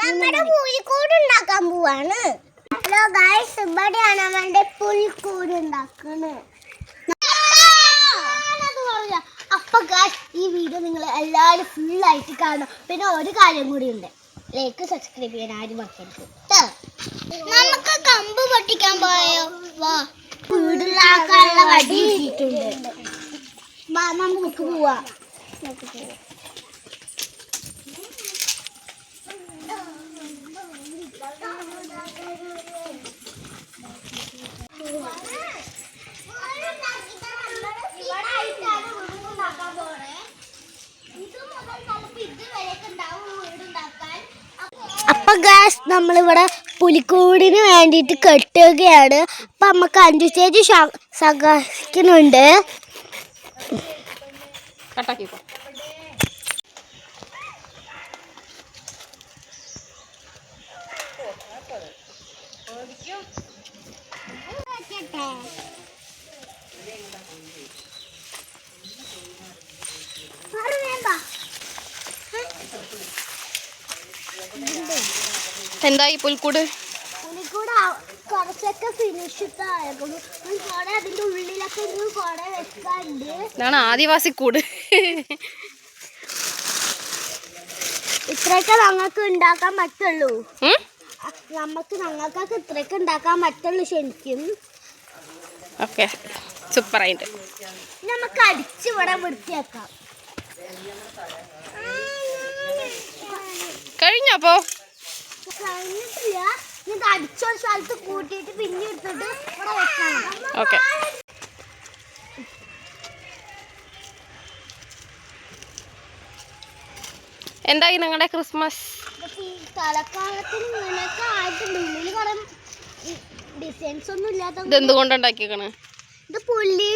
നമ്മുടെ പുലിക്കൂട് ഉണ്ടാക്കാൻ പോവാണ്. ഹലോ ഗായ്സ് ഇവിടെയാണ് നമ്മളുടെ പുലിക്കൂട് ഉണ്ടാക്കുന്നത് അപ്പൊ ഗായ്സ് ഈ വീഡിയോ നിങ്ങൾ എല്ലാവരും ഫുൾ ആയിട്ട് കാണണം. പിന്നെ ഒരു കാര്യം കൂടി ഉണ്ട്. ലൈക്ക് സബ്സ്ക്രൈബ് ചെയ്യാൻ ആരും മറക്കരുത്. നമുക്ക് കമ്പ് പൊട്ടിക്കാൻ പോയോ? വാ. വീടുണ്ടാക്കാനുള്ള വടി കിട്ടിയിട്ടുണ്ട്. വാ നമുക്ക് പോവാ നമുക്ക് പോവാം. അപ്പൊ ഗ്യാസ് നമ്മളിവിടെ പുലിക്കൂടിന് വേണ്ടിയിട്ട് കെട്ടുകയാണ്. അപ്പൊ നമുക്ക് അഞ്ചു ചേച്ചി സഹായിക്കുന്നുണ്ട് കട്ടാക്കിക്കോ എന്തായി പുൽക്കൂട് പുലിക്കൂട് കുറച്ചൊക്കെ ഫിനിഷ് ആയിരുന്നു കുറെ അതിന്റെ ഉള്ളിലൊക്കെ ഒരു പുൽക്കൂട് ഇതാണ് ആദിവാസി കൂട്. ഇത്രയൊക്കെ ഞങ്ങൾക്ക് ഉണ്ടാക്കാൻ പറ്റുള്ളൂ? നമുക്ക് ഞങ്ങൾക്കൊക്കെ ഇത്രയൊക്കെ ഉണ്ടാക്കാൻ പറ്റുള്ളൂ ശരിക്കും. ഓക്കെ സൂപ്പറായിട്ട് ആയിട്ട് നമുക്ക് അടിച്ച് ഇവിടെ വൃത്തിയാക്കാം. കഴിഞ്ഞപ്പോ കഴിഞ്ഞിട്ടില്ല ഇനി ഇത് അടിച്ചൊരു സ്ഥലത്ത് കൂട്ടിയിട്ട് പിന്നെ എടുത്തിട്ട് ഇവിടെ വെക്കണം ഓക്കെ എന്തായി നിങ്ങളുടെ ക്രിസ്മസ്? ഇതൊക്കെ ഈ തലക്കാലത്തിന് ഇങ്ങനെയൊക്കെ ആയിട്ടുണ്ട് ഉള്ളിൽ ഡിസൈൻസ് ഒന്നും ഇല്ലാത്ത ഇത് എന്തുകൊണ്ട് ഇത് പുല്ലി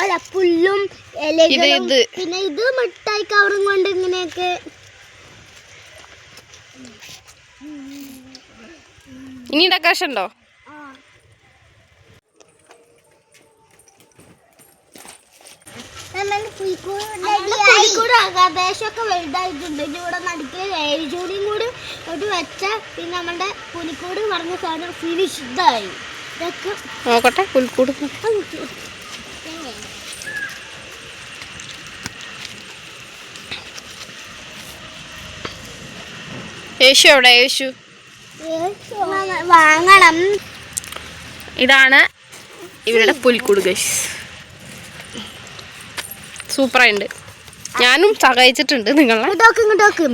അല്ല പുല്ലും ഇത് ഇത്. പിന്നെ ഇത് മിഠായി കവറും കൊണ്ട് ഇങ്ങനെയൊക്കെ ഇനി ഡെക്കറേഷൻ ഉണ്ടോ പുലിക്കൂട് ഏകദേശമൊക്കെ വലുതായിട്ടുണ്ട്. ഇനി ഇവിടെ കൂടി ഒരു വെച്ച പിന്നെ നമ്മുടെ പുലിക്കൂട് പറഞ്ഞ സാധനം ഫിനിഷ്ഡായി ഇതൊക്കെ നോക്കട്ടെ പുൽക്കൂട് യേശു എവിടെ? യേശു. വാങ്ങണം. ഇതാണ് ഇവരുടെ പുൽക്കൂട് ഗൈസ് സൂപ്പറായിട്ടുണ്ട് ഞാനും സഹായിച്ചിട്ടുണ്ട് നിങ്ങളെ. ഇതൊക്കെ ഇങ്ങോട്ടൊക്കെ.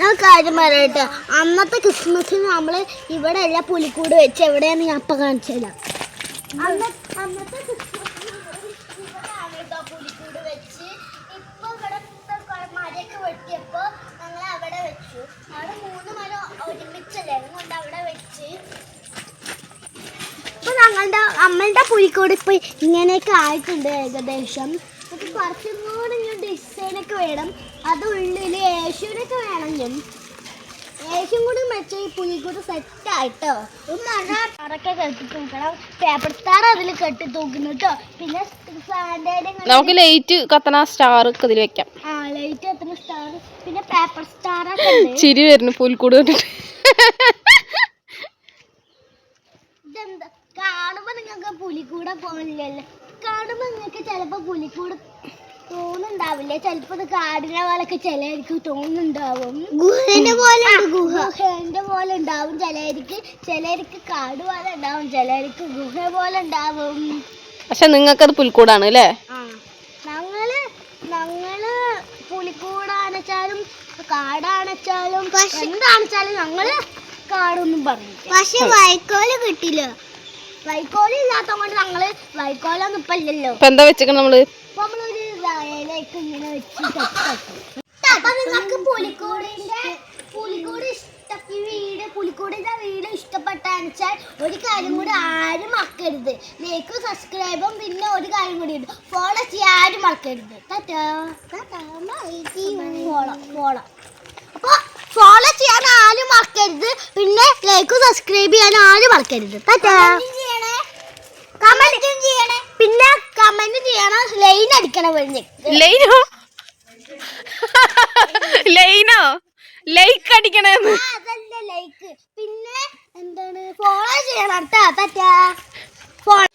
ഞാൻ കാര്യം പറയട്ടെ. അന്നത്തെ ക്രിസ്മസിന് നമ്മൾ ഇവിടെ അല്ല പുലിക്കൂട് വെച്ച് എവിടെയാന്ന് ഞാൻ അപ്പൊ കാണിച്ചു തരാം അന്ന- അന്നത്തെ ഇവിടെയാണ് കേട്ടോ പുലിക്കൂട് വെച്ച് ഇപ്പൊ ഇവിടെ ഇപ്പൊ കുറെ മരയൊക്കെ വെട്ടിയപ്പോ ഞങ്ങൾ അവിടെ വെച്ചു അവിടെ മൂന്ന് മരം ഒരുമിച്ചല്ലേ കൊണ്ട് അവിടെ വെച്ച് ഇപ്പൊ ഞങ്ങളുടെ അമ്മയുടെ പുലിക്കോട് ഇപ്പൊ ഇങ്ങനെയൊക്കെ ആയിട്ടുണ്ട് ഏകദേശം. അപ്പൊ കുറച്ചും കൂടെ ഡിസൈനൊക്കെ വേണം. അത് ഉള്ളിൽ യേശുവിനൊക്കെ ഞാൻ യേശും കൂടി വെച്ച ഈ പുലിക്കൂട് സെറ്റ് ആയിട്ടോ. മറൊക്കെ കെട്ടി തൂക്കണം. പേപ്പർ സ്റ്റാർ അതിൽ കെട്ടി തൂക്കുന്നു കേട്ടോ പിന്നെ നമുക്ക് ലൈറ്റ് കത്തണ സ്റ്റാർ ഇതിൽ വെക്കാം. ആ ലൈറ്റ് കത്തണ സ്റ്റാർ പിന്നെ പേപ്പർ സ്റ്റാർ ചിരി വരുന്നു പുൽക്കൂട് കണ്ടിട്ട്. കാണുമ്പോ നിങ്ങൾക്ക് പുലിക്കൂടെ പോലില്ലല്ലോ കാണുമ്പോ നിങ്ങൾക്ക് ചിലപ്പോ പുലിക്കൂട് തോന്നുന്നുണ്ടാവില്ല? ചിലപ്പോ ഇത് കാടിനെ പോലൊക്കെ ചിലർക്ക് തോന്നുന്നുണ്ടാവും. ഗുഹേന്റെ പോലെ ഗുഹേന്റെ പോലെ ഉണ്ടാവും. ചിലർക്ക് ചിലർക്ക് കാട് പോലെ ഉണ്ടാവും ചിലർക്ക് ഗുഹ പോലെ ഉണ്ടാവും. പക്ഷെ നിങ്ങൾക്കത് പുൽക്കൂടാണ് അല്ലേ? ആ ഞങ്ങൾ ഞങ്ങൾ പുലിക്കൂടാണെച്ചാലും കാടാണെച്ചാലും എന്താണെച്ചാലും ഞങ്ങൾ കാടൊന്നും പറഞ്ഞു പക്ഷെ വൈക്കോൽ കിട്ടില്ല. വൈക്കോൽ ഞങ്ങൾ വൈക്കോലൊന്നും ഇപ്പൊ ഇല്ലല്ലോ. ഇപ്പൊ എന്താ വെച്ചേക്കണ നമ്മൾ? അപ്പൊ നമ്മളൊരു വയലേക്ക് ഇങ്ങനെ വെച്ച് സെറ്റാക്കി. അപ്പൊ നിങ്ങൾക്ക് പുലിക്കൂടിന്റെ പുലിക്കൂട് ഇഷ്ട ഈ വീട് പുലിക്കൂടിന്റെ വീട് ഇഷ്ടപ്പെട്ടാന്ന് വെച്ചാൽ ഒരു കാര്യം കൂടി ആരും മറക്കരുത്. ലൈക്കും സബ്സ്ക്രൈബും പിന്നെ ഒരു കാര്യം കൂടി ഉണ്ട്. ഫോളോ ചെയ്യാൻ ആരും മറക്കരുത്. Follow follow. അപ്പൊ ഫോളോ ചെയ്യാൻ ആരും മറക്കരുത്. പിന്നെ ലൈക്കും സബ്സ്ക്രൈബ് ചെയ്യാൻ ആരും മറക്കരുത്. ടാറ്റാ കമന്റ് ചെയ്യണേ പിന്നെ കമന്റ് ചെയ്യണം ലൈൻ അടിക്കണം ലൈനോ? ലൈനോ? ലൈക്ക് അടിക്കണേന്ന്. അതല്ല ലൈക്ക്. പിന്നെ എന്താണ്? ഫോളോ ചെയ്യണം കേട്ടോ പറ്റാ. ഫോളോ